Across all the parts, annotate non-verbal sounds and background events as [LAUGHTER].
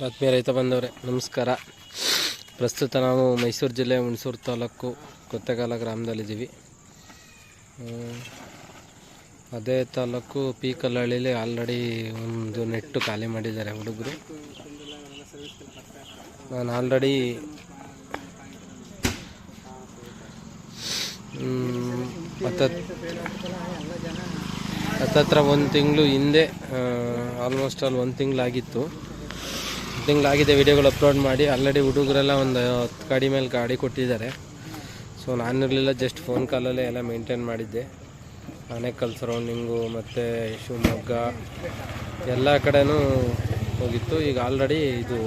ಆತ್ಮೀಯ ರೈತ ಬಂದವರೇ, ನಮಸ್ಕಾರ. ಪ್ರಸ್ತುತ ನಾವು ಮೈಸೂರು ಜಿಲ್ಲೆ, ಹುಣಸೂರು ತಾಲೂಕು ಕೊತ್ತಗಾಲ ಗ್ರಾಮದಲ್ಲಿದ್ದೀವಿ. ಅದೇ ತಾಲೂಕು ಪಿ ಕಲ್ಲಹಳ್ಳಿಲಿ ಆಲ್ರೆಡಿ ಒಂದು ನೆಟ್ಟು ಖಾಲಿ ಮಾಡಿದ್ದಾರೆ ಹುಡುಗರು. ನಾನು ಆಲ್ರೆಡಿ ಹತ್ತತ್ರ ಒಂದು ತಿಂಗಳು ಹಿಂದೆ ಆಲ್ಮೋಸ್ಟ್ ಆಲ್ ಒಂದು ತಿಂಗಳಾಗಿತ್ತು. ತಿಂಗಳಾಗಿದೆ ವಿಡಿಯೋಗಳು ಅಪ್ಲೋಡ್ ಮಾಡಿ. ಆಲ್ರೆಡಿ ಹುಡುಗರೆಲ್ಲ ಒಂದು ಹತ್ತು ಗಾಡಿ ಮೇಲೆ ಗಾಡಿ ಕೊಟ್ಟಿದ್ದಾರೆ. ಸೊ ನಾನಿರಲಿಲ್ಲ ಜಸ್ಟ್ ಫೋನ್ ಕಾಲಲ್ಲೇ ಎಲ್ಲ ಮೇಂಟೈನ್ ಮಾಡಿದ್ದೆ. ಆನೇಕಲ್ ಸರೌಂಡಿಂಗು ಮತ್ತು ಶಿವಮೊಗ್ಗ ಎಲ್ಲ ಕಡೆನೂ ಹೋಗಿತ್ತು. ಈಗ ಆಲ್ರೆಡಿ ಇದು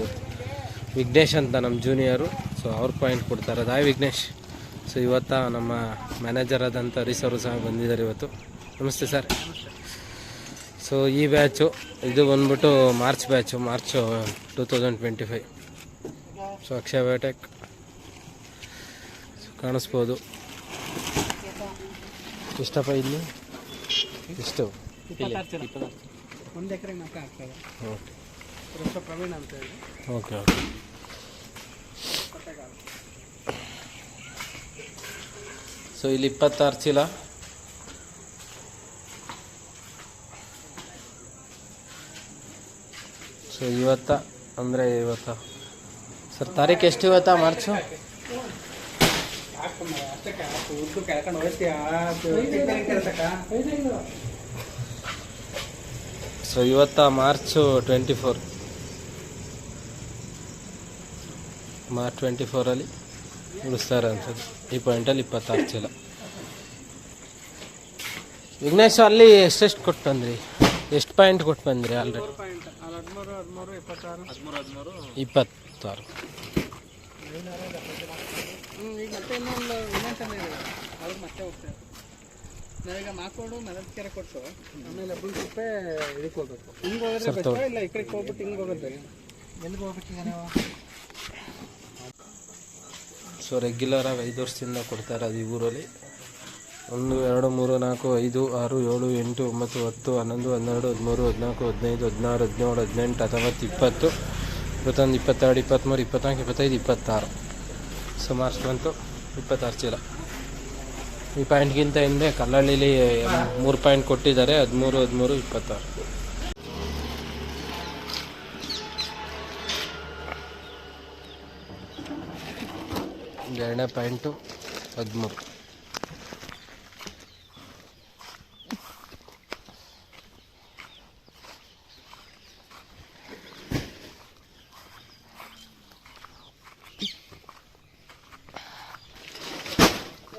ವಿಘ್ನೇಶ್ ಅಂತ ನಮ್ಮ ಜೂನಿಯರು ಸೊ ಅವ್ರ ಪಾಯಿಂಟ್ ಕೊಡ್ತಾರೆ. ಹಾಯ್ ವಿಘ್ನೇಶ್. ಸೊ ಇವತ್ತ ನಮ್ಮ ಮ್ಯಾನೇಜರ್ ಆದಂಥ ಹರೀಶ್ ಅವರು ಸಹ ಬಂದಿದ್ದಾರೆ ಇವತ್ತು. ನಮಸ್ತೆ ಸರ್ ಸೊ ಈ ಬ್ಯಾಚು ಇದು ಬಂದ್ಬಿಟ್ಟು March batch March two thousand twenty five so Akshaya biotech so ಕಾಣಿಸ್ಬೋದು. ಇಷ್ಟಪ್ಪ ಇಲ್ಲಿ? ಇಷ್ಟು ಒಂದು ಓಕೆ ಓಕೆ ಓಕೆ ಸೊ ಇಲ್ಲಿ ಇಪ್ಪತ್ತಾರು ಚೀಲ. ಸೊ ಇವತ್ತ ಅಂದರೆ ಇವತ್ತ. ಸರ್ ತಾರೀಕು ಎಷ್ಟು ಇವತ್ತ? ಮಾರ್ಚು? ಸೊ ಇವತ್ತ March twenty four. March twenty ಫೋರಲ್ಲಿ ಉಳಿಸ್ತಾರೆ ಅನ್ಸುತ್ತೆ ಈ ಪಾಯಿಂಟಲ್ಲಿ ಇಪ್ಪತ್ತಾರು ಚೀಲ. ವಿಘ್ನೇಶ್, ಅಲ್ಲಿ ಎಷ್ಟೆಷ್ಟು ಕೊಟ್ಟು ಬಂದ್ರಿ? ಎಷ್ಟು ಪಾಯಿಂಟ್ ಕೊಟ್ಟು ಬಂದ್ರಿ ಆಲ್ರೆಡಿ ಹದಿಮೂರು ಹದಿಮೂರು, ಇಪ್ಪತ್ತಾರು. ಹದಿಮೂರು ಹದಿಮೂರು ಇಪ್ಪತ್ತಾರು ಹ್ಞೂ ಈಗ ಮತ್ತೆ ಇನ್ನೊಂದು ಇದೆ ಮತ್ತೆ ಹೋಗ್ತಾರೆ ಮೆದಕೆರೆ ಕೊಟ್ಟು ಆಮೇಲೆ ಇಲ್ಲ ಹೋಗ್ಬಿಟ್ಟು ಎಲ್ಲಿಗೆ ನಾವು ಸೊ ರೆಗ್ಯುಲರಾಗಿ ಐದು ವರ್ಷದಿಂದ ಕೊಡ್ತಾರೆ ಅದು ಈ ಊರಲ್ಲಿ. ಒಂದು, ಎರಡು, ಮೂರು, ನಾಲ್ಕು, ಐದು, ಆರು, ಏಳು, ಎಂಟು, ಒಂಬತ್ತು, ಹತ್ತು, ಹನ್ನೊಂದು, ಹನ್ನೆರಡು, ಹದಿಮೂರು, ಹದಿನಾಲ್ಕು, ಹದಿನೈದು, ಹದಿನಾರು, ಹದಿನೇಳು, ಹದಿನೆಂಟು, ಹತ್ತೊಂಬತ್ತು, ಇಪ್ಪತ್ತು, ಇಪ್ಪತ್ತೊಂದು, ಇಪ್ಪತ್ತೆರಡು, ಇಪ್ಪತ್ತ್ಮೂರು, ಇಪ್ಪತ್ನಾಲ್ಕು, ಇಪ್ಪತ್ತೈದು, ಇಪ್ಪತ್ತಾರು. ಸೊ ಮಾರ್ಚ್ ಬಂತು. ಇಪ್ಪತ್ತಾರು ಚೀಲ. ಈ ಪಾಯಿಂಟ್ಗಿಂತ ಹಿಂದೆ ಕಲ್ಲಳ್ಳಿಲಿ ಮೂರು ಪಾಯಿಂಟ್ ಕೊಟ್ಟಿದ್ದಾರೆ. ಹದಿಮೂರು ಹದಿಮೂರು, ಇಪ್ಪತ್ತಾರು. ಎರಡನೇ ಪಾಯಿಂಟು, ಹದಿಮೂರು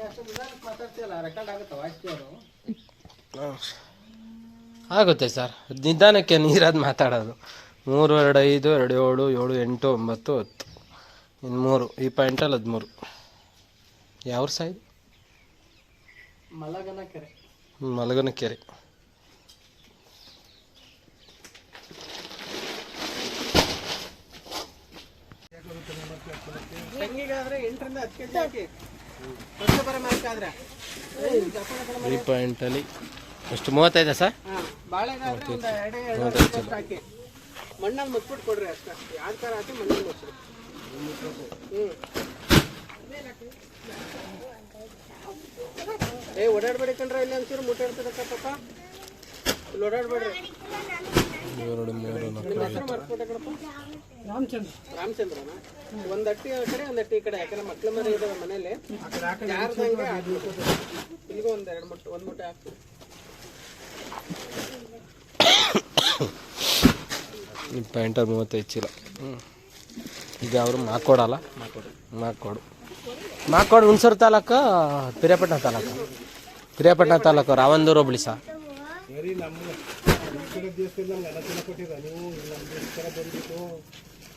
ಅಷ್ಟು ನಿಧಾನಕ್ಕೆ ಮಾತಾಡ್ತೀಯಲ್ಲ ರೆಕಾರ್ಡ್ ಆಗುತ್ತೆ ವಾಯ್ಸ್ ಅವರು ಆಗುತ್ತೆ ಸರ್. ನಿಧಾನಕ್ಕೆ ನೀರಾದ ಮಾತಾಡೋದು. ಮೂರು ಎರಡು ಐದು ಎರಡು ಏಳು ಏಳು ಎಂಟು ಒಂಬತ್ತು ಹತ್ತು. ಇನ್ನು ಮೂರು ಈ ಪಾಯಿಂಟಲ್ಲಿ ಹದಿಮೂರು. ಯಾವ ಸೈಡ್ ಮಲಗನ ಕೆರೆ ಮಲಗನ ಕೆರೆ ಈ ಪಾಯಿಂಟಲ್ಲಿ ಎಷ್ಟು ಮೂವತ್ತೈದ ಸರ್? ಹಾಂ ಬಾಳೆಗಾದ್ರೆ ಒಂದು ಎರಡು ಎರಡು ಮೂವತ್ತೈದು ಅಷ್ಟು ಹಾಕಿ ಮಣ್ಣಲ್ಲಿ ಮುಚ್ಬಿಟ್ಟು ಕೊಡ್ರಿ ಅಷ್ಟೇ. ಯಾವ್ದು ಥರ ಹಾಕಿ ಮಣ್ಣಲ್ಲಿ ಮುಚ್ಚಿರಿ ಹ್ಞೂ ಏ ಓಡಾಡ್ಬೇಡಿ ಕಣ್ರ ಇಲ್ಲಿ ಪಾಪ. ಇಲ್ಲಿ ಓಡಾಡ್ಬೇಡ್ರಿ. ರಾಮಚಂದ್ರ. ರಾಮಚಂದ್ರನ? ಒಂದು ಅಟ್ಟಿ ಆ ಕಡೆ ಒಂದು ಅಟ್ಟಿ ಈ ಕಡೆ. ಯಾಕಂದ್ರೆ ಮಕ್ಳ ಮನೆ ಇದಾವೆ ಮನೇಲಿ ಯಾರ್ದಂಗೆ. ಇಲ್ಲಿಗೂ ಒಂದು ಎರಡು ಮುಟ್ಟೆ ಒಂದು ಮುಟ್ಟೆ ಹಾಕ್ತೀವಿ [COUGHS] ಈ ಪಾಯಿಂಟಲ್ಲಿ ಮೂವತ್ತೈದು ಚೀಲ ಹ್ಞೂ ಈಗ ಅವರು ಮಾಕೋಡಲ್ಲ ಮಾಕೋಡು ಮಾಕೋಡು ಹುಣಸೂರು ತಾಲೂಕು ಪಿರಿಯಾಪಟ್ಟಣ ತಾಲೂಕು. ಪಿರಿಯಾಪಟ್ಟಣ ತಾಲೂಕು ರಾವಂದೂರು ಹೋಬಳಿ ಸರ್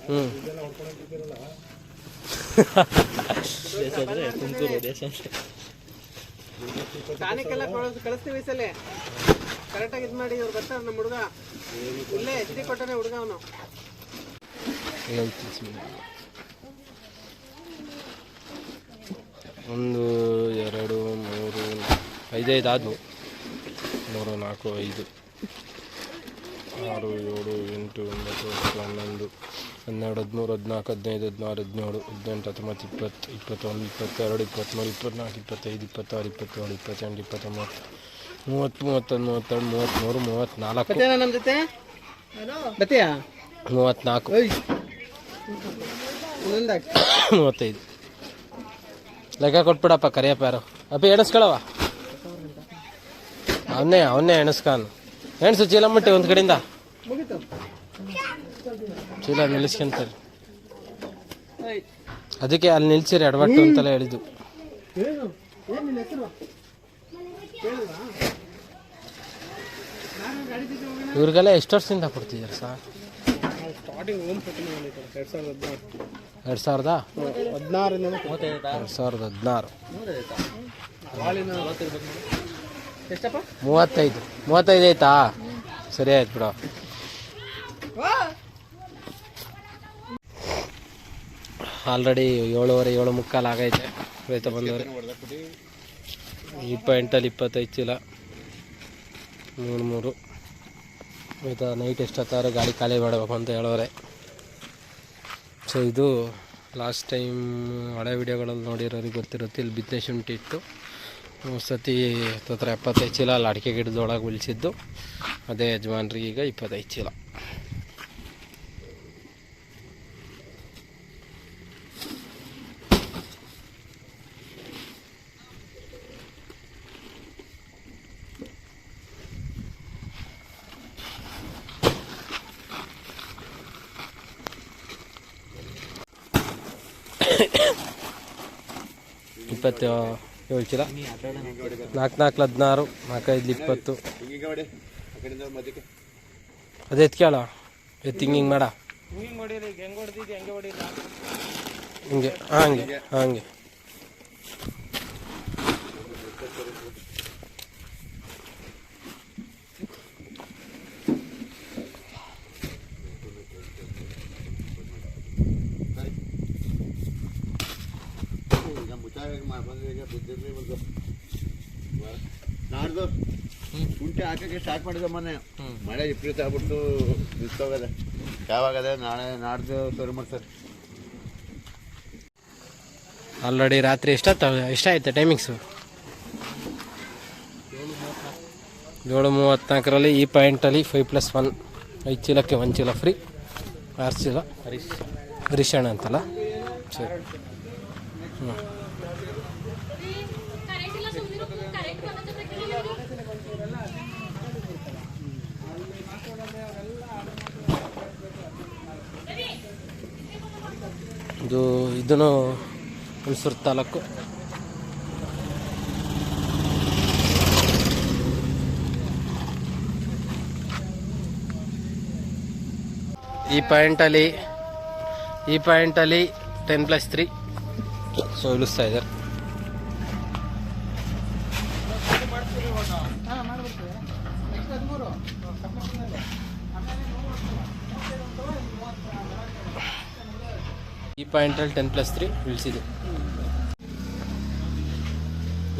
ಹ್ಞೂ ಟಾನಿಕ್ಕೆಲ್ಲ ಕರೆಕ್ಟಾಗಿ ಇದು ಮಾಡಿ, ಇವ್ರು ಬರ್ತಾರೆ ನಮ್ಮ ಹುಡುಗ. ಇಲ್ಲೇ ಎಚ್ ಡಿ ಕೊಟ್ಟಾನೆ ಹುಡುಗ ಅವನು. ಒಂದು, ಎರಡು, ಮೂರು, ಐದೈದು ಆದವು. ಮೂರು, ನಾಲ್ಕು, ಐದು. ಆರು, ಏಳು, ಎಂಟು, ಒಂಬತ್ತು, ಹತ್ತು, ಹನ್ನೊಂದು, ಹನ್ನೆರಡು, ಹದಿಮೂರು, ಹದಿನಾಲ್ಕು, ಹದಿನೈದು, ಹದಿನಾರು, ಹದಿನೇಳು, ಹದಿನೆಂಟು, ಹತ್ತೊಂಬತ್ತು, ಇಪ್ಪತ್ತು, ಇಪ್ಪತ್ತೊಂದು, ಇಪ್ಪತ್ತೆರಡು, ಇಪ್ಪತ್ತ್ಮೂರು ಇಪ್ಪತ್ತ್ನಾಲ್ಕು ಇಪ್ಪತ್ತೈದು, ಇಪ್ಪತ್ತಾರು, ಇಪ್ಪತ್ತೇಳು, ಇಪ್ಪತ್ತೆಂಟು, ಇಪ್ಪತ್ತೊಂಬತ್ತು. ಮೂವತ್ತು ಮೂವತ್ತೊಂದು ಮೂವತ್ತೆರಡು ಮೂವತ್ತ್ಮೂರು ಮೂವತ್ತ್ನಾಲ್ಕು ಬತ್ತೀಯಾ ನಮ್ಮ ಜೊತೆ? ಬತ್ತೀಯಾ? ಮೂವತ್ತ್ನಾಲ್ಕು ಇನ್ನೊಂದು ಹಾಕಿ. ಮೂವತ್ತೈದು. ಲೆಕ್ಕ ಕೊಟ್ಬಿಡಪ್ಪ ಕರಿಯಪ್ಪ ಯಾರು. ಅಪ್ಪ ಎಣಸ್ಕೊಳವ ಅವನ್ನೇ ಅವನ್ನೇ ಎಣಸ್ಕಾನು ಎಣಸು ಚೀಲ ಮುಟ್ಟಿ ಒಂದು ಕಡೆಯಿಂದ? ಮುಗೀತು. ಚೀಲ ನಿಲ್ಲಿಸ್ಕೊಂತಾರೆ. ಅದಕ್ಕೆ ಅಲ್ಲಿ ನಿಲ್ಸಿರಿ ಎಡವಟ್ಟು ಅಂತೆಲ್ಲ ಹೇಳಿದ್ದು. ಏನು? ಏನು ನಿನ್ನ ಹೆಸರು ಕೇಳಿಲ್ವಾ ನಾನು ಗಾಡಿ ಜೊತೆ ಹೋಗೋಣ ಇವ್ರಿಗೆಲ್ಲ ಎಷ್ಟು ವರ್ಷದಿಂದ ಕೊಡ್ತಿದ್ದೀರ ಸರ್? ಸ್ಟಾರ್ಟಿಂಗ್ ಓಮ್ ಎರಡು ಸಾವಿರದ ಹದಿನಾರು. ಎರಡು ಸಾವಿರದ? ಹದಿನಾರರಿಂದ ಎರಡು ಸಾವಿರದ ಹದಿನಾರು. ಮೂವತ್ತೈದು. ಮೂವತ್ತೈದು ಆಯ್ತಾ? ಸರಿ ಆಯ್ತು ಬಿಡು. ಆಲ್ರೆಡಿ ಏಳುವರೆ ಏಳು ಮುಕ್ಕಾಲು ಆಗೈತೆ. ರೈತ ಬಂದವ್ರೆ. ಪಾಯಿಂಟಲ್ಲಿ ಇಪ್ಪತ್ತೈದು ಚೀಲ. ಮೂರು ಮೂರು. ಆಯಿತಾ ನೈಟ್ ಎಷ್ಟೊತ್ತಾದ್ರೂ ಗಾಡಿ ಖಾಲಿ ಮಾಡಬೇಕು ಅಂತ ಹೇಳೋರೆ. ಸೊ ಇದು ಲಾಸ್ಟ್ ಟೈಮ್ ಹಳೆ ವಿಡಿಯೋಗಳಲ್ಲಿ ನೋಡಿರೋರಿಗೆ ಗೊತ್ತಿರುತ್ತೆ, ಇಲ್ಲಿ ಬಿತ್ತನೆ ಶುಂಠಿ ಮೂರು ಸತಿ ಹತ್ತತ್ರ ಎಪ್ಪತ್ತೈದು ಚೀಲ ಅಲ್ಲಿ ಅಡಿಕೆ ಗಿಡದೊಳಗೆ ಉಳಿಸಿದ್ದು. ಅದೇ ಯಜಮಾನ್ರಿಗೆ ಈಗ ಇಪ್ಪತ್ತೈದು ಚೀಲ. ಇಪ್ಪತ್ತು, ಏಳು ಚೀಲ ನಾಲ್ಕು ನಾಲ್ಕು, ಹದಿನಾರು, ನಾಲ್ಕೈದು, ಇಪ್ಪತ್ತು. ಅದೇ ಎತ್ಕೇಳ ಎತ್ತಿ ಹಿಂಗೆ ಹಿಂಗೆ ಮಾಡ. ಹಿಂಗೆ ಹಂಗೆ, ಹಾಂ, ಹಂಗೆ. ನಾಡ್ದು ಶುಂಠಿ ಹಾಕಕ್ಕೆ ಸ್ಟಾರ್ಟ್ ಮಾಡಿದ ಮೊನ್ನೆ. ಮಳೆ ವಿಪರೀತ ಆಗ್ಬಿಟ್ಟು ನಿಂತೋಗದೆ. ಯಾವಾಗದೆ ನಾಳೆ ನಾಡ್ದು ಶುರು ಮಾಡ್ತಾರೆ. ಆಲ್ರೆಡಿ ರಾತ್ರಿ ಎಷ್ಟೊತ್ತ ಎಷ್ಟಾಯ್ತು ಟೈಮಿಂಗ್ಸು ಏಳು ಮೂವತ್ನಾಲ್ಕರಲ್ಲಿ ಈ ಪಾಯಿಂಟಲ್ಲಿ ಫೈವ್ ಪ್ಲಸ್ ಒನ್ ಐದು ಚೀಲಕ್ಕೆ ಒಂದು ಚೀಲ ಫ್ರೀ ಆರು ಚೀಲ ಹರೀಶ್ ಹರೀಶಣ್ಣ ಅಂತಲ್ಲ? ಸರಿ. ಹ್ಞೂ ಇದು ಇದನ್ನು ಹುಣಸೂರು ತಾಲೂಕು. ಈ ಪಾಯಿಂಟಲ್ಲಿ ಈ ಪಾಯಿಂಟಲ್ಲಿ ಟೆನ್ ಪ್ಲಸ್ ತ್ರೀ ಸೊ ಇಳಿಸ್ತಾ ಇದ್ದಾರೆ ಹಾಂ ಮಾಡ್ಬಿಡ್ತೀವಿ ನೆಕ್ಸ್ಟ್ ಹದಿಮೂರು ಈ ಪಾಯಿಂಟಲ್ಲಿ ಟೆನ್ ಪ್ಲಸ್ ತ್ರೀ ಇಳಿಸಿದೆ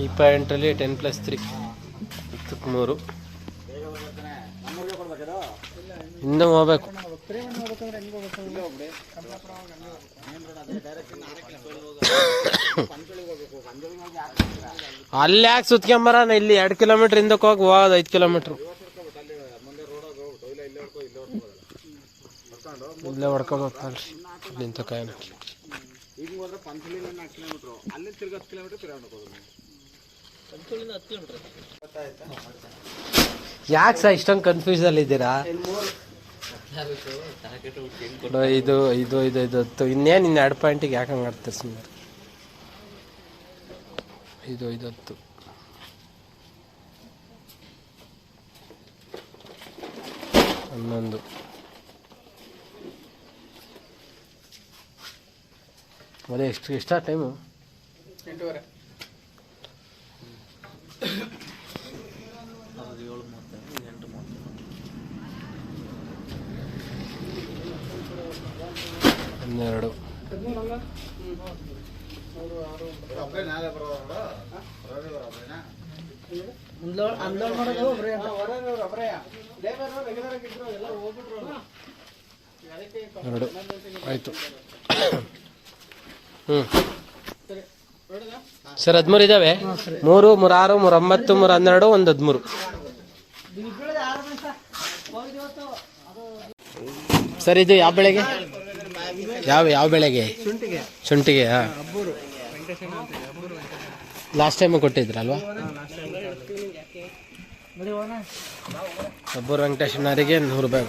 ಈ ಪಾಯಿಂಟಲ್ಲಿ ಟೆನ್ ಪ್ಲಸ್ ತ್ರೀ ಮೂರು ಇನ್ನೂ ಹೋಗ್ಬೇಕು. ಅಲ್ಲಿ ಯಾಕೆ ಸುತ್ಕೊಂಬರೋಣ ಇಲ್ಲಿ ಎರಡು ಕಿಲೋಮೀಟ್ರ್ ಹಿಂದಕ್ಕೆ ಹೋಗಿ ಹೋಗೋದು ಐದು ಕಿಲೋಮೀಟ್ರು ಇಲ್ಲೇ ಹೊಡ್ಕೊಂಡು ನಿಂತ ಕಾಯನ ಈಗ ಹೋದ್ರೆ ಪಂಚಲಿಂದ ನಾಲ್ಕು ಕಿಲೋಮೀಟ್ರು. ಅಲ್ಲಿ ತಿರ್ಗಿ ಹತ್ತು ಕಿಲೋಮೀಟ್ರ್ ತಿರ್ಗಾಡಕ್ಕೆ ಕಿಲೋಮೀಟ್ರ್. ಯಾಕೆ ಸರ್ ಇಷ್ಟೊಂದು ಕನ್ಫ್ಯೂಸ್ ಅಲ್ಲಿ ಇದ್ದೀರಾ? ಇದು ಇದು ಇದು ಇದು ಇದು ಹತ್ತು. ಇನ್ನೇನು ಇನ್ನು ಎರಡು ಪಾಯಿಂಟಿಗೆ ಯಾಕೆ ಹಂಗೆ ಆಡ್ತಾರೆ ಸುಮ್ಮನೆ ಇದು ಇದು ಹತ್ತು. ಹನ್ನೊಂದು. ಅದೇ ಎಷ್ಟು ಎಷ್ಟಾ ಟೈಮು ಎಂಟೂವರೆ. ಹನ್ನೆರಡು. ನಾಳೆ ಬರೋರಲ್ಲ ಬರೋದೇ ಬರೋಬ್ರೇನಾ ಅನ್ಲೋಡ್ ಅನ್ಲೋಡ್ ಮಾಡೋದು ಒಬ್ಬರೇ ಹೊರನವ್ರು ಒಬ್ಬರೇ ಲೇಬರ್ ರೆಗ್ಯುಲರ್ ಆಗಿದ್ರು ಎಲ್ಲ ಹೋಗ್ಬಿಟ್ರು ಎರಡು. ಆಯಿತು. ಹ್ಞೂ ಸರ್ ಹದಿಮೂರು ಇದ್ದಾವೆ ಮೂರು ಮೂರು ಆರು ಮೂರು ಒಂಬತ್ತು ಮೂರು ಹನ್ನೆರಡು ಒಂದು ಹದಿಮೂರು. ಸರ್ ಇದು ಯಾವ ಬೆಳೆಗೆ? ಯಾವ ಯಾವ ಬೆಳೆಗೆ? ಶುಂಠಿಗೆ. ಹಾಂ. Last time ಕೊಟ್ಟಿದ್ರಲ್ವಾ? ಅಬ್ಬೂರ್ ವೆಂಕಟೇಶ್ವರಿಗೆ ನೂರು ರೂಪಾಯಿ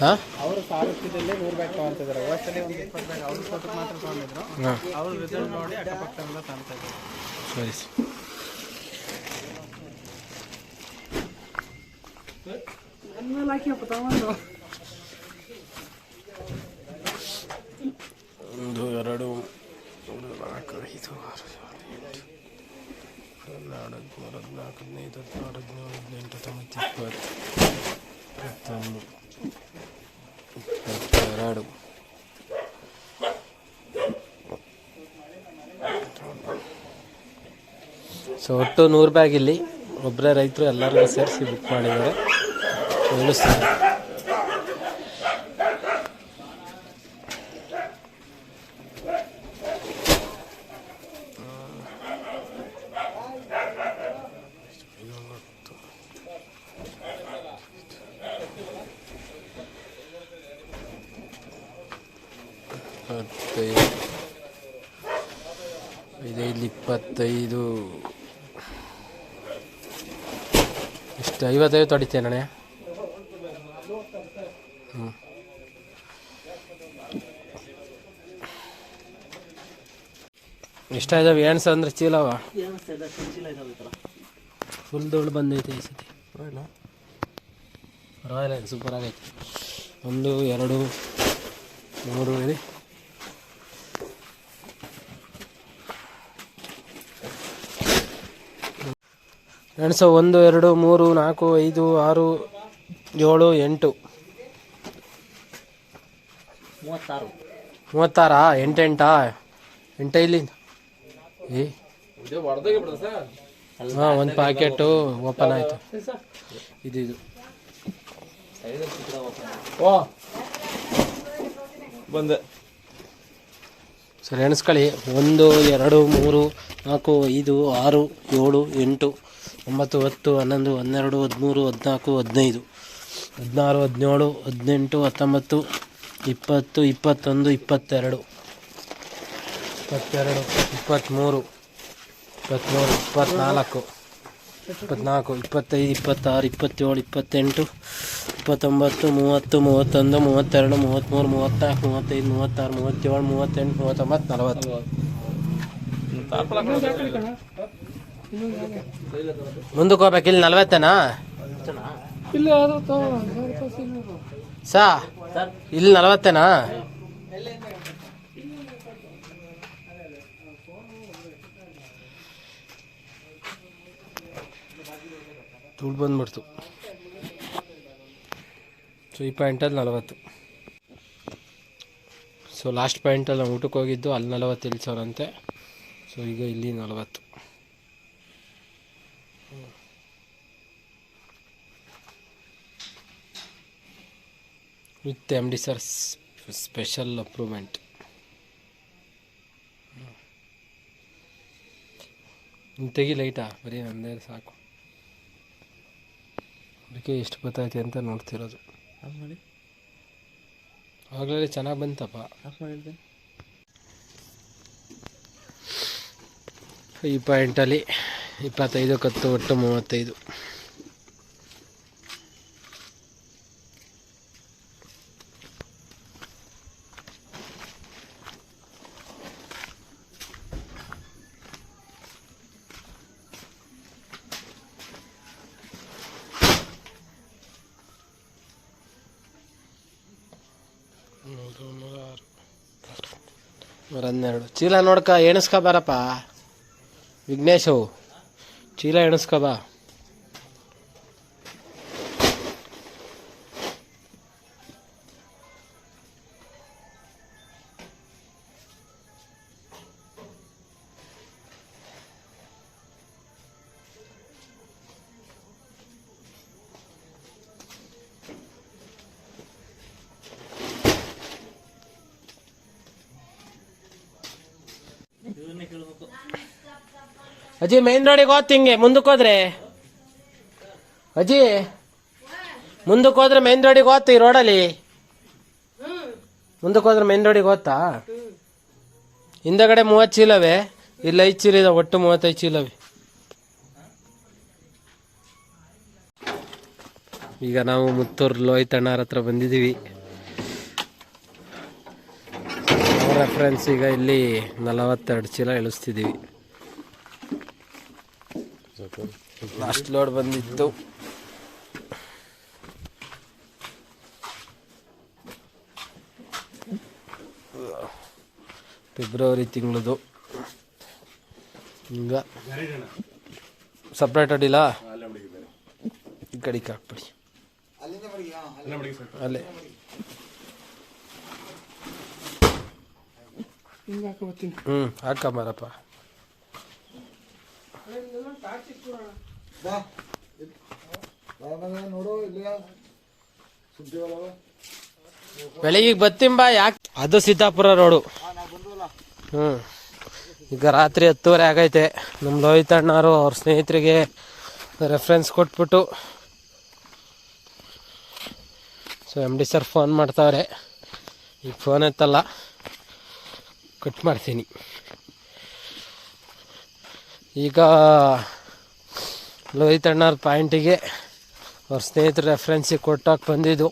ಹಾಂ? ಅವರು ಸಾವಿರ ರೂಪಾಯಿದಲ್ಲಿ ನೂರು ಬ್ಯಾಗ್ ವರ್ಷದಲ್ಲಿ ಒಂದು ಇಪ್ಪತ್ತು ಬ್ಯಾಗ್ ಅವ್ರ ಕೊಟ್ಟು ಮಾತ್ರ ತಗೊಂಡಿದ್ರು. ಹಾಂ. ಅವ್ರ ರಿಸಲ್ಟ್ ನೋಡಿ ಇದ್ದಾರೆ. ಸರಿ ಒಂದು ಎರಡು ಮೂರು ನಾಲ್ಕು ಐದು ಆರು ಏಳು ಎಂಟು ಹನ್ನೆರಡು ಹದಿಮೂರು ಹದಿನಾಲ್ಕು ಹದಿನೈದು ಹದಿನಾರು ಹದಿನೇಳು ಹದಿನೆಂಟು ಹತ್ತೊಂಬತ್ತು ಇಪ್ಪತ್ತು ಇಪ್ಪತ್ತೊಂದು. ಇಪ್ಪತ್ತೆರಡು ಸೊ ಒಟ್ಟು ನೂರು ಬ್ಯಾಗ್ ಇಲ್ಲಿ. ಒಬ್ಬರೇ ರೈತರು ಎಲ್ಲರಿಗೂ ಸೇರಿಸಿ ಬುಕ್ ಮಾಡಿದ್ದಾರೆ ಉಳಿಸ್ತಾರೆ ಇಪ್ಪತ್ತೈದು ಐದೈದು ಇಪ್ಪತ್ತೈದು ಎಷ್ಟು ಐವತ್ತೈದು ತೊಡಿತೇನೆ ಹ್ಞೂ ಎಷ್ಟಾಯ್ತವೆ ಎಣ್ಸ ಅಂದ್ರೆ ಚೀಲವ? ಫುಲ್ ಧೂಳು ಬಂದೈತೆ ಈ ಸತಿ. ಪರವಾಗಿಲ್ಲ ಸೂಪರ್ ಆಗೈತೆ. ಒಂದು ಎರಡು ಮೂರು ಇದೆ ಸಾವಿರ ಒಂದು ಎರಡು ಮೂರು ನಾಲ್ಕು ಐದು ಆರು ಏಳು ಎಂಟು. ಮೂವತ್ತಾರು. ಮೂವತ್ತಾರಾ? ಎಂಟೆಂಟಾ ಎಂಟ? ಇಲ್ಲಿ? ಏ. ಹಾಂ ಒಂದು ಪ್ಯಾಕೆಟು ಓಪನ್ ಆಯಿತು. ಇದು ಇದು. ಬಂದೆ. ಸರಿ ಎಣಿಸ್ಕೊಳ್ಳಿ. ಒಂದು ಎರಡು ಮೂರು ನಾಲ್ಕು ಐದು ಆರು ಏಳು ಎಂಟು. ಒಂಬತ್ತು, ಹತ್ತು, ಹನ್ನೊಂದು, ಹನ್ನೆರಡು, ಹದಿಮೂರು, ಹದಿನಾಲ್ಕು, ಹದಿನೈದು. ಹದಿನಾರು, ಹದಿನೇಳು, ಹದಿನೆಂಟು, ಹತ್ತೊಂಬತ್ತು, ಇಪ್ಪತ್ತು, ಇಪ್ಪತ್ತೊಂದು, ಇಪ್ಪತ್ತೆರಡು. ಇಪ್ಪತ್ತೆರಡು, ಇಪ್ಪತ್ತ್ಮೂರು ಇಪ್ಪತ್ತ್ಮೂರು, ಇಪ್ಪತ್ತ್ನಾಲ್ಕು ಇಪ್ಪತ್ತ್ನಾಲ್ಕು, ಇಪ್ಪತ್ತೈದು, ಇಪ್ಪತ್ತಾರು, ಇಪ್ಪತ್ತೇಳು, ಇಪ್ಪತ್ತೆಂಟು, ಇಪ್ಪತ್ತೊಂಬತ್ತು, ಮೂವತ್ತು, ಮೂವತ್ತೊಂದು, ಮೂವತ್ತೆರಡು, ಮೂವತ್ತ್ಮೂರು, ಮೂವತ್ತ್ನಾಲ್ಕು, ಮೂವತ್ತೈದು, ಮೂವತ್ತಾರು, ಮೂವತ್ತೇಳು, ಮೂವತ್ತೆಂಟು, ಮೂವತ್ತೊಂಬತ್ತು, ನಲವತ್ತು. ಮುಂದಕ್ಕೆ ಹೋಗ್ಬೇಕು ಇಲ್ಲಿ ನಲ್ವತ್ತೇನಾ? ಇಲ್ಲ ಸಾ ಇಲ್ಲಿ ನಲ್ವತ್ತೇನಾ? ದುಡ್ಡು ಬಂದ್ಬಿಡ್ತು. ಸೊ ಈ ಪಾಯಿಂಟಲ್ಲಿ ನಲವತ್ತು. ಸೊ ಲಾಸ್ಟ್ ಪಾಯಿಂಟಲ್ಲಿ ನಾವು ಊಟಕ್ಕೆ ಹೋಗಿದ್ದು ಅಲ್ಲಿ ನಲವತ್ತು ಇಳಿಸೋರಂತೆ ಸೊ ಈಗ ಇಲ್ಲಿ ನಲವತ್ತು. With M D sir special approvement. ತೆಗಿ ಲೈಟಾ ಬರೀ ನಂದೇ ಸಾಕು. ಅದಕ್ಕೆ ಎಷ್ಟು ಗೊತ್ತೈತೆ ಅಂತ ನೋಡ್ತಿರೋದು. ಮಾಡಿ? ಚೆನ್ನಾಗಿ ಬಂತಪ್ಪ. ಈ ಪಾಯಿಂಟಲ್ಲಿ ಇಪ್ಪತ್ತೈದು ಕತ್ತು ಒಟ್ಟು ಮೂವತ್ತೈದು. ಮೂರು ಆರು ನೂರ ಹನ್ನೆರಡು ಚೀಲ ನೋಡ್ಕ ಎಣಿಸ್ಕೊ ಬಾರಪ್ಪ. ವಿಘ್ನೇಶು ಚೀಲ ಎಣಿಸ್ಕೊ ಅಜ್ಜಿ ಮೇನ್ ರೋಡಿಗೆ ಹೋತ್ ಹಿಂಗೆ, ಮುಂದಕ್ಕೆ ಹೋದ್ರೆ? ಅಜ್ಜಿ, ಮುಂದಕ್ಕೆ ಹೋದ್ರೆ ಮೇನ್ ರೋಡಿಗೆ ಹೋತ್ ಈ ರೋಡಲ್ಲಿ ಮುಂದಕ್ಕೆ ಹೋದ್ರೆ ಮೇನ್ ರೋಡಿಗೆ ಹೋತಾ ಹಿಂದಗಡೆ ಮೂವತ್ತು ಚೀಲವೇ? ಇಲ್ಲಿ, ಐದು ಚೀಲ ಇದೆ ಒಟ್ಟು ಮೂವತ್ತೈದು ಚೀಲವೆ? ಈಗ ನಾವು ಮುತ್ತೂರು ಲೋಹಿತ್ ಹತ್ರ ಬಂದಿದ್ದೀವಿ. ರೆಫರೆನ್ಸ್ ಈಗ ಇಲ್ಲಿ ನಲವತ್ತೆರಡು ಚೀಲ ಇಳಿಸ್ತಿದ್ದೀವಿ. ಲಾಸ್ಟ್ ಲೋಡ್ ಬಂದಿತ್ತು. ಫೆಬ್ರವರಿ ತಿಂಗಳದು. ಹಿಂಗ. ಸಪ್ರೇಟ್ ಅಡ್ಡಿಲ್ಲ ಈ ಕಡೆಗೆ ಹಾಕ್ಬಿಡಿ. ಅಲ್ಲೇ. ಹ್ಞೂ ಹ್ಞೂ ಸುದ್ದಿ ಬೆಳಿಗ್ಗೆ ಬತ್ತಿಂಬ ಯಾಕೆ? ಅದು ಸೀತಾಪುರ ರೋಡು. ಹ್ಞೂ ಈಗ ರಾತ್ರಿ ಹತ್ತುವರೆ ಆಗೈತೆ. ನಮ್ಮ ಲೋಹಿತ್ ಅಣ್ಣವರು ಅವ್ರ ಸ್ನೇಹಿತರಿಗೆ ರೆಫರೆನ್ಸ್ ಕೊಟ್ಬಿಟ್ಟು. So M D sir phone ಮಾಡ್ತಾವ್ರೆ. ಈಗ ಫೋನ್ ಎತ್ತಲ್ಲ. ಕಟ್ ಮಾಡ್ತೀನಿ. ಈಗ ಲೋಹಿತ್ ಅಣ್ಣವ್ರ ಪಾಯಿಂಟಿಗೆ ಅವ್ರ ಸ್ನೇಹಿತರು ರೆಫ್ರೆನ್ಸಿಗೆ ಕೊಟ್ಟಾಗಿ ಬಂದಿದ್ದು.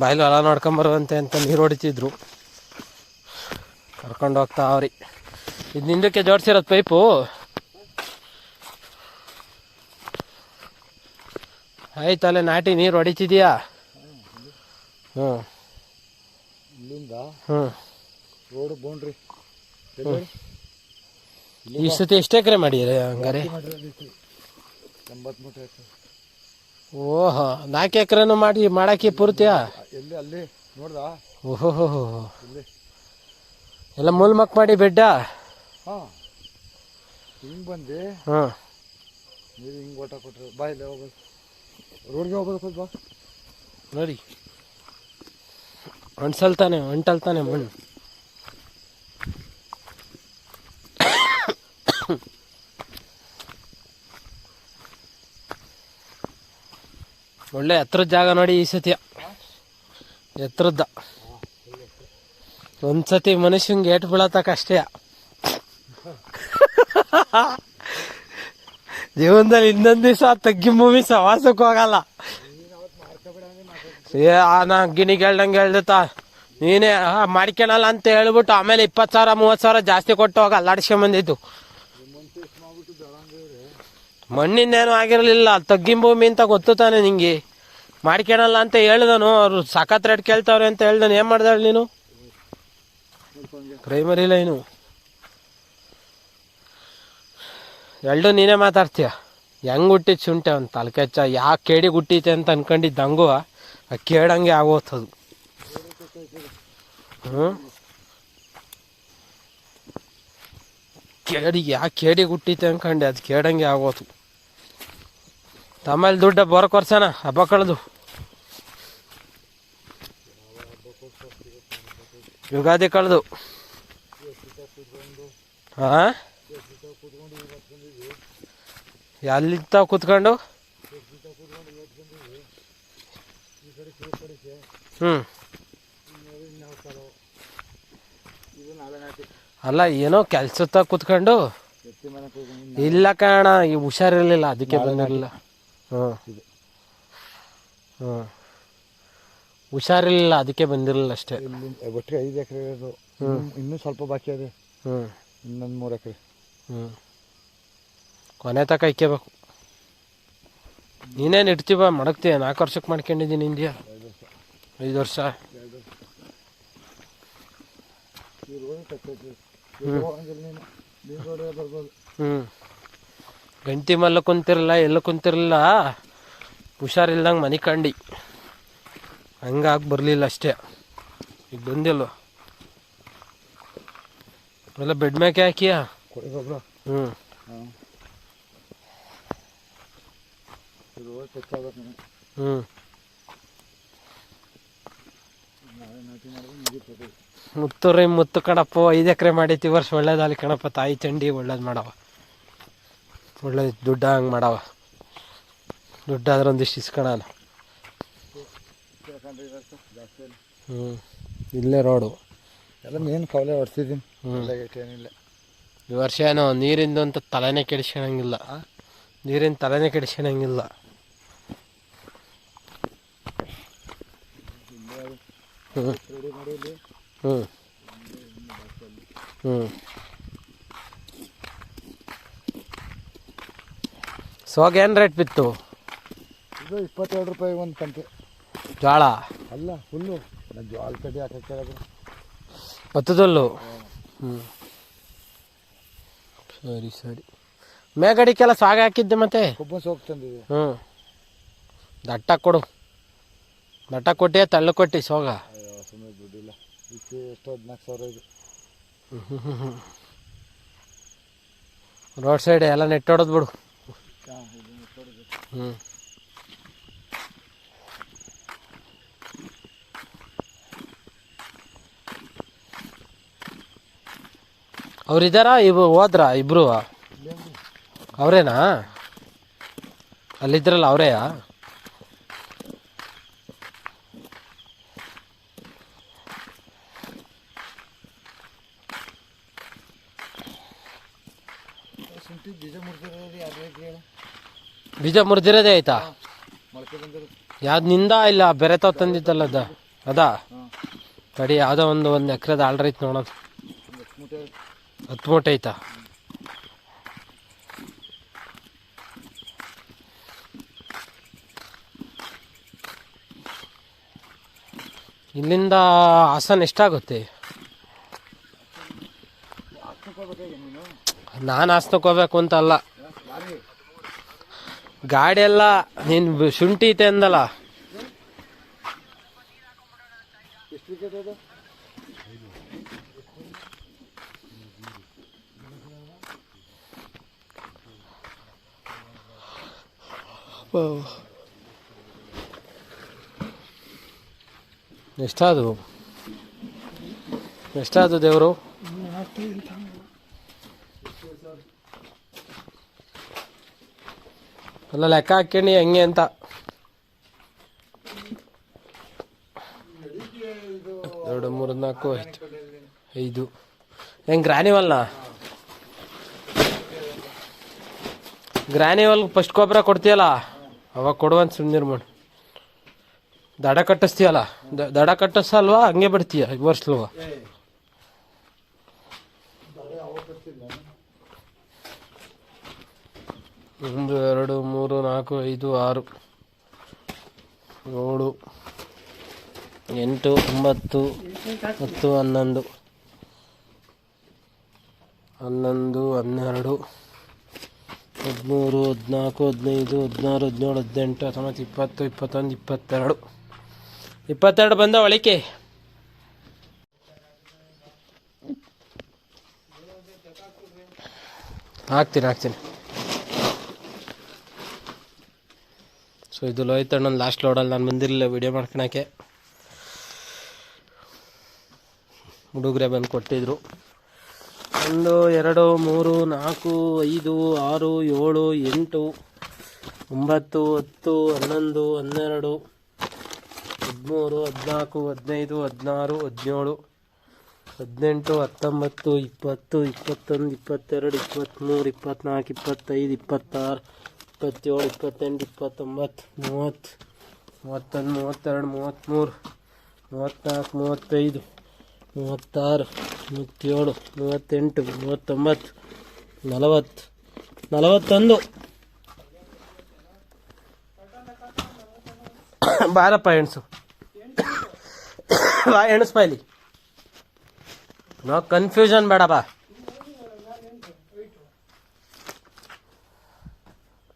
ಬಾಯಲು ಹೊಲ ನೋಡ್ಕೊಂಬರುವಂತೆ ಅಂತ ನೀರು ಹೊಡಿತಿದ್ರು. ಕರ್ಕೊಂಡು ಹೋಗ್ತಾ ಅವ್ರಿ. ಇದು ನಿಂದಕ್ಕೆ ಜೋಡಿಸಿರೋದು ಪೈಪು? ಆಯ್ತಲ್ಲೇ ನಾಟಿ ನೀರು ಹೊಡಿತಿದ್ಯಾ? ಹ್ಞೂ ಇಲ್ಲಿಂದ ಹ್ಞೂ ರೋಡ್ ಬೌಂಡ್ರಿ. ಈ ಸತಿ ಎಷ್ಟು ಎಕರೆ ಮಾಡಿರಿ ಹಂಗಾರೆ? ಓಹೋ ನಾಲ್ಕು ಎಕರೆನು ಮಾಡಿ ಮಾಡಕ್ಕೆ ಪೂರ್ತಿಯಾ? ಎಲ್ಲಿ ಅಲ್ಲಿ ನೋಡ್ದಾ ಓಹೋ ಎಲ್ಲ ಮೂಲ್ಮಕ್ ಮಾಡಿ ಬೆಡ್ಡ? ಹಾಂ. ಹಿಂಗೆ ಬಂದು. ಹ್ಞೂ ನೀರು ಹಿಂಗೆ ಓಟ ಕೊಟ್ಟರು ಬಾ ಇಲ್ಲಿ ಹೋಗೋದು. ರೋಡ್ಗೆ ಹೋಗೋದು ಸ್ವಲ್ಪ. ಬಾ ನೋಡಿ ಹೊಂಡ್ಸಲ್ತಾನೆ ಹೊಂಟಲ್ತಾನೆ ಮಣ್ಣು ಒಳ್ಳೆ ಎತ್ತರದ ಜಾಗ ನೋಡಿ ಈ ಸತಿಯ ಎತ್ತರದ್ದ. ಒಂದ್ಸತಿ ಮನುಷ್ಯಂಗೆ ಏಟ್ ಬೀಳತಕ್ಕ ಅಷ್ಟೇ. ಜೀವನದಲ್ಲಿ ಇನ್ನೊಂದ್ ದಿವಸ ತಗ್ಗಿ ಮೂವಿ ಸವಾಸಕ್ಕೆ ಹೋಗಲ್ಲ ಏ ನಾ ಗಿಣಿ ಹೇಳ್ದಂಗೆ ಹೇಳ್ದತ್ತ. ನೀನೇ ಮಾಡ್ಕೊಳಲ್ಲ ಅಂತ ಹೇಳ್ಬಿಟ್ಟು ಆಮೇಲೆ ಇಪ್ಪತ್ತು ಸಾವಿರ, ಮೂವತ್ತು ಸಾವಿರ ಜಾಸ್ತಿ ಕೊಟ್ಟು ಹೋಗ ಅಲ್ಲಾಡ್ಸ್ಕೊಂಬಂದಿದ್ದು ಮಣ್ಣಿಂದೇನು ಆಗಿರಲಿಲ್ಲ. ತಗ್ಗಿನ ಭೂಮಿ ಅಂತ ಗೊತ್ತು ತಾನೆ ನಿಂಗೆ. ಮಾಡ್ಕೊಳಲ್ಲ ಅಂತ ಹೇಳ್ದನು. ಅವ್ರು ಸಖತ್ ರೇಟ್ ಕೇಳ್ತಾವ್ರೆ ಅಂತ ಹೇಳ್ದನು. ಏನು ಮಾಡ್ದೆ ನೀನು? ಪ್ರೈಮರಿ ಲೈನು ಎರಡು ನೀನೇ ಮಾತಾಡ್ತೀಯ? ಹೆಂಗ್ ಹುಟ್ಟಿದ್ ಶುಂಠೆ ಅಂತ ತಲೆಕೆಚ್ಚ ಯಾಕೆ ಕೇಡಿ ಹುಟ್ಟೈತೆ ಅಂತ ಅನ್ಕೊಂಡಿದ್ದ ಹಂಗು ಆ ಕೇಳಂಗೆ ಆಗೋತದು. ಹ್ಞೂ ಕೇಡಿಗೆ ಯಾಕೆ ಕೇಡಿಗೆ ಹುಟ್ಟೈತೆ ಅನ್ಕೊಂಡೆ? ಅದು ಕೇಳಂಗೆ ಆಗೋತು. ಆಮೇಲೆ ದುಡ್ಡ ಬರೋಕ್ ವರ್ಷನ ಹಬ್ಬ ಕಳೆದು. ಯುಗಾದಿ ಕಳೆದು. ಹಾ ಎಲ್ಲಿಂತ ಕೂತ್ಕೊಂಡು? ಹ್ಞೂ ಅಲ್ಲ, ಏನೋ ಕೆಲ್ಸತ್ತ ಕೂತ್ಕೊಂಡು? ಇಲ್ಲ ಕಾರಣ ಈ ಹುಷಾರಿರ್ಲಿಲ್ಲ, ಅದಕ್ಕೆ ಬಂದಿರಲಿಲ್ಲ. ಹ್ಞೂ ಹ್ಞೂ ಹುಷಾರಿರ್ಲಿಲ್ಲ ಅದಕ್ಕೆ ಬಂದಿರಲಿಲ್ಲ ಅಷ್ಟೇ. ಇಲ್ಲಿ ಒಟ್ಟಿಗೆ ಐದು ಎಕರೆ ಇರೋದು. ಇನ್ನು- ಸ್ವಲ್ಪ ಬಾಕಿ ಅದೇ ಹ್ಞೂ ಇನ್ನೊಂದು ಮೂರು ಎಕರೆ. ಹ್ಞೂ ಕೊನೆ ತಕ ಇಕ್ಕೋಬೇಕು. ನೀನೇನು ಇಡ್ತೀವ ಮಡಗ್ತೀಯ? ನಾಲ್ಕು ವರ್ಷಕ್ಕೆ ಮಾಡ್ಕೊಂಡಿದ್ದೀನಿ ಇಂಡಿಯಾ ಐದು ವರ್ಷ. ಹ್ಞೂ ಗಂಟಿ ಮಲ್ಲ ಕುಂತಿರಲ್ಲ ಎಲ್ಲ ಕುಂತಿರಲಿಲ್ಲ? ಹುಷಾರಿಲ್ದಂಗೆ ಮನೆ ಕಂಡು. ಹಂಗಾಗಿ ಬರಲಿಲ್ಲ ಅಷ್ಟೇ. ಈಗ ಬಂದಿಲ್ವ ಎಲ್ಲ ಬೆಡ್ ಮ್ಯಾಕೆ ಹಾಕಿಯ? ಹ್ಞೂ ಹ್ಞೂ ಮುತ್ತು ರೀ ಮುತ್ತು ಕಣಪ್ಪ, ಐದು ಎಕರೆ ಮಾಡೈತಿ ವರ್ಷ ಒಳ್ಳೇದಾಗಲಿ ಕಣಪ್ಪ, ತಾಯಿ ಚಂಡಿ ಒಳ್ಳೇದು ಮಾಡವ ಒಳ್ಳೆ ದುಡ್ಡ ಹಂಗೆ ಮಾಡವ. ದುಡ್ಡಾದ್ರೆ ಒಂದಿಷ್ಟು ಇಸ್ಕೊಳಣ ಹ್ಞೂ ಇಲ್ಲೇ ರೋಡು ಎಲ್ಲ ಮೇನ್ ಕವಲೆ ಹೊಡ್ಸಿದ್ದೀನಿ ಹ್ಞೂ ಏನಿಲ್ಲ. ಈ ವರ್ಷ ಏನೋ ನೀರಿಂದು ಅಂತ ತಲೆನೇ ಕೆಡಿಸ್ಕೊಳಂಗಿಲ್ಲ. ನೀರಿನ ತಲೆನೇ ಕೆಡಿಸ್ಕೊಳಂಗಿಲ್ಲ. ಹ್ಞೂ ಹ್ಞೂ ಹ್ಞೂ ಸೋಗ ಏನು ರೇಟ್ ಬಿತ್ತು? ಇದು ಇಪ್ಪತ್ತೆರಡು ರೂಪಾಯಿ ಒಂದು ಕಂತೆ. ಜೋಳ ಅಲ್ಲ ಹುಲ್ಲು. ನಾನು ಜೋಳ ಕಡ್ಡಿ ಹಾಕಕ್ಕೆ ಹೊತ್ತದಲ್ಲು ಹ್ಞೂ ಸರಿ ಸರಿ. ಮೇಗಡಿಕೆಲ್ಲ ಸಾಗ ಹಾಕಿದ್ದೆ ಮತ್ತೆ? ಒಬ್ಬ ಸೋಗ್ ತಂದಿದೆ. ಹ್ಞೂ ದಟ್ಟ ಕೊಡು. ದಟ್ಟ ಕೊಟ್ಟಿ ತಳ್ಳು ಕೊಟ್ಟಿ ಸೋಗ. ಅಯ್ಯೋ ಸುಮ್ಮನೆ ದುಡ್ಡಿಲ್ಲ. ಇದಕ್ಕೆ ಎಷ್ಟು ಹದಿನಾಲ್ಕು ಸಾವಿರ ಇದು. ರೋಡ್ ಸೈಡ್ ಎಲ್ಲ ನೆಟ್ಟೋಡೋದು ಬಿಡು. ಹ್ಞೂ ಅವ್ರಿದ್ದಾರಾ ಇವು ಹೋದ್ರ? ಇಬ್ರು? ಅವರೇನಾ? ಅಲ್ಲಿದ್ರಲ್ಲ ಅವರೇಯಾ ಶುಂಠಿ ಬೀಜ ಮುಡ್ದಿರೋದು ಯಾರು ಹೇಳು ಬೀಜ ಮುರಿದಿರೋದೇ ಆಯ್ತಾ? ಯಾವ್ದು ನಿಂದ ಇಲ್ಲ ಬೇರೆ ತಾವ್ ತಂದಿದ್ದಲ್ಲ ಅದ? ಅದ? ಕಡಿ ಯಾವುದೋ ಒಂದು ಒಂದು ಎಕ್ರೆದ ಆಳ್ರೈತ್ ನೋಡೋದು ನೋಡೋಣ. ಹತ್ತು ಮೂಟೆ ಐತಾ ಇಲ್ಲಿಂದ ಹಾಸನ ಎಷ್ಟಾಗುತ್ತೆ? ನಾನು ಹಾಸನಕ್ಕೆ ಹೋಗ್ಬೇಕು ಅಂತ ಅಲ್ಲ. ಗಾಡಿ ಎಲ್ಲ ನೀನು ಶುಂಠಿ ಐತೆ ಅಂದಲ್ಲ. ಎಷ್ಟು ಎಷ್ಟಾದ್ರು ಅದು ಎಷ್ಟಾದು ಎಷ್ಟಾದು ದೇವರು? ಅಲ್ಲ, ಲೆಕ್ಕ ಹಾಕ್ಯಣಿ, ಹೆಂಗೆ ಅಂತ. ಎರಡು, ಮೂರು, ನಾಲ್ಕು, ಐದು. ಐದು. ಹೆಂಗೆ, ಗ್ರಾನಿವಲ್ನ? ಗ್ರಾನಿವಲ್ ಫಸ್ಟ್ ಗೊಬ್ಬರ ಕೊಡ್ತೀಯಲ್ಲ? ಅವಾಗ ಕೊಡುವಂತ ಸುಮ್ಮನೆ ಮಾಡಿ ದಡ ಕಟ್ಟಿಸ್ತೀಯಲ್ಲ? ದಡ ಕಟ್ಟಿಸಲ್ವಾ? ಹಂಗೆ ಬಿಡ್ತೀಯ ವರ್ಷಲ್ವ ಒಂದು, ಎರಡು, ಮೂರು, ನಾಲ್ಕು, ಐದು, ಆರು, ಏಳು, ಎಂಟು, ಒಂಬತ್ತು ಹತ್ತು ಹನ್ನೊಂದು. ಹನ್ನೊಂದು, ಹನ್ನೆರಡು, ಹದಿಮೂರು, ಹದಿನಾಲ್ಕು, ಹದಿನೈದು, ಹದಿನಾರು, ಹದಿನೇಳು, ಹದಿನೆಂಟು, ಹತ್ತೊಂಬತ್ತು, ಇಪ್ಪತ್ತು, ಇಪ್ಪತ್ತೊಂದು, ಇಪ್ಪತ್ತೆರಡು. ಇಪ್ಪತ್ತೆರಡು ಬಂದ ಒಳಿಕೆ ಹಾಕ್ತೀನಿ ಹಾಕ್ತೀನಿ. ಸೊ ಇದು ಲೋಹಿತ್ ಅಣ್ಣನ ಲಾಸ್ಟ್ ಲೋಡಲ್ಲಿ ನಾನು ಬಂದಿರಲಿಲ್ಲ ವಿಡಿಯೋ ಮಾಡ್ಕೊಳಕ್ಕೆ. ಹುಡುಗರೆ ಬಂದು ಕೊಟ್ಟಿದ್ರು. ಒಂದು, ಎರಡು, ಮೂರು, ನಾಲ್ಕು, ಐದು, ಆರು, ಏಳು, ಎಂಟು, ಒಂಬತ್ತು, ಹತ್ತು, ಹನ್ನೊಂದು, ಹನ್ನೆರಡು, ಹದಿಮೂರು, ಹದಿನಾಲ್ಕು, ಹದಿನೈದು, ಹದಿನಾರು, ಹದಿನೇಳು, ಹದಿನೆಂಟು, ಹತ್ತೊಂಬತ್ತು, ಇಪ್ಪತ್ತು, ಇಪ್ಪತ್ತೊಂದು, ಇಪ್ಪತ್ತೆರಡು, ಇಪ್ಪತ್ತ್ಮೂರು, ಇಪ್ಪತ್ತ್ನಾಲ್ಕು, ಇಪ್ಪತ್ತೈದು, ಇಪ್ಪತ್ತಾರು ಇಪ್ಪತ್ತೇಳು, ಇಪ್ಪತ್ತೆಂಟು, ಇಪ್ಪತ್ತೊಂಬತ್ತು, ಮೂವತ್ತು, ಮೂವತ್ತೊಂದು, ಮೂವತ್ತೆರಡು, ಮೂವತ್ತ್ಮೂರು, ಮೂವತ್ತ್ನಾಲ್ಕು, ಮೂವತ್ತೈದು, ಮೂವತ್ತಾರು, ಮೂವತ್ತೇಳು, ಮೂವತ್ತೆಂಟು, ಮೂವತ್ತೊಂಬತ್ತು, ನಲವತ್ತು, ನಲವತ್ತೊಂದು. ಬಾರಪ್ಪ, ಎಣಸು. ಬಾ ಎಣಸ್ಪ ಇಲ್ಲಿ ನೋ ಕನ್ಫ್ಯೂಷನ್ ಬೇಡ ಬಾ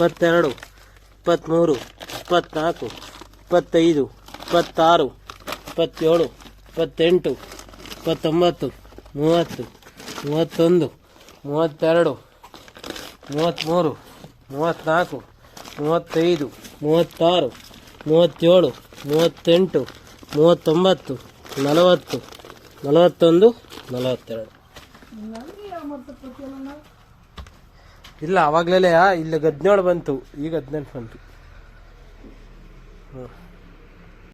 ಇಪ್ಪತ್ತೆರಡು ಇಪ್ಪತ್ತ್ಮೂರು ಇಪ್ಪತ್ತ್ನಾಲ್ಕು ಇಪ್ಪತ್ತೈದು, ಇಪ್ಪತ್ತಾರು, ಇಪ್ಪತ್ತೇಳು, ಇಪ್ಪತ್ತೆಂಟು, ಇಪ್ಪತ್ತೊಂಬತ್ತು, ಮೂವತ್ತು, ಮೂವತ್ತೊಂದು, ಮೂವತ್ತೆರಡು ಮೂವತ್ತ್ಮೂರು ಮೂವತ್ತ್ನಾಲ್ಕು ಮೂವತ್ತೈದು, ಮೂವತ್ತಾರು, ಮೂವತ್ತೇಳು, ಮೂವತ್ತೆಂಟು, ಮೂವತ್ತೊಂಬತ್ತು, ನಲವತ್ತು, ನಲವತ್ತೊಂದು, ನಲವತ್ತೆರಡು. ಇಲ್ಲ ಅವಾಗ್ಲೇ ಇಲ್ಲಿ ಹದಿನೇಳು ಬಂತು ಈಗ ಹದಿನೆಂಟು ಬಂತು. ಹ್ಞೂ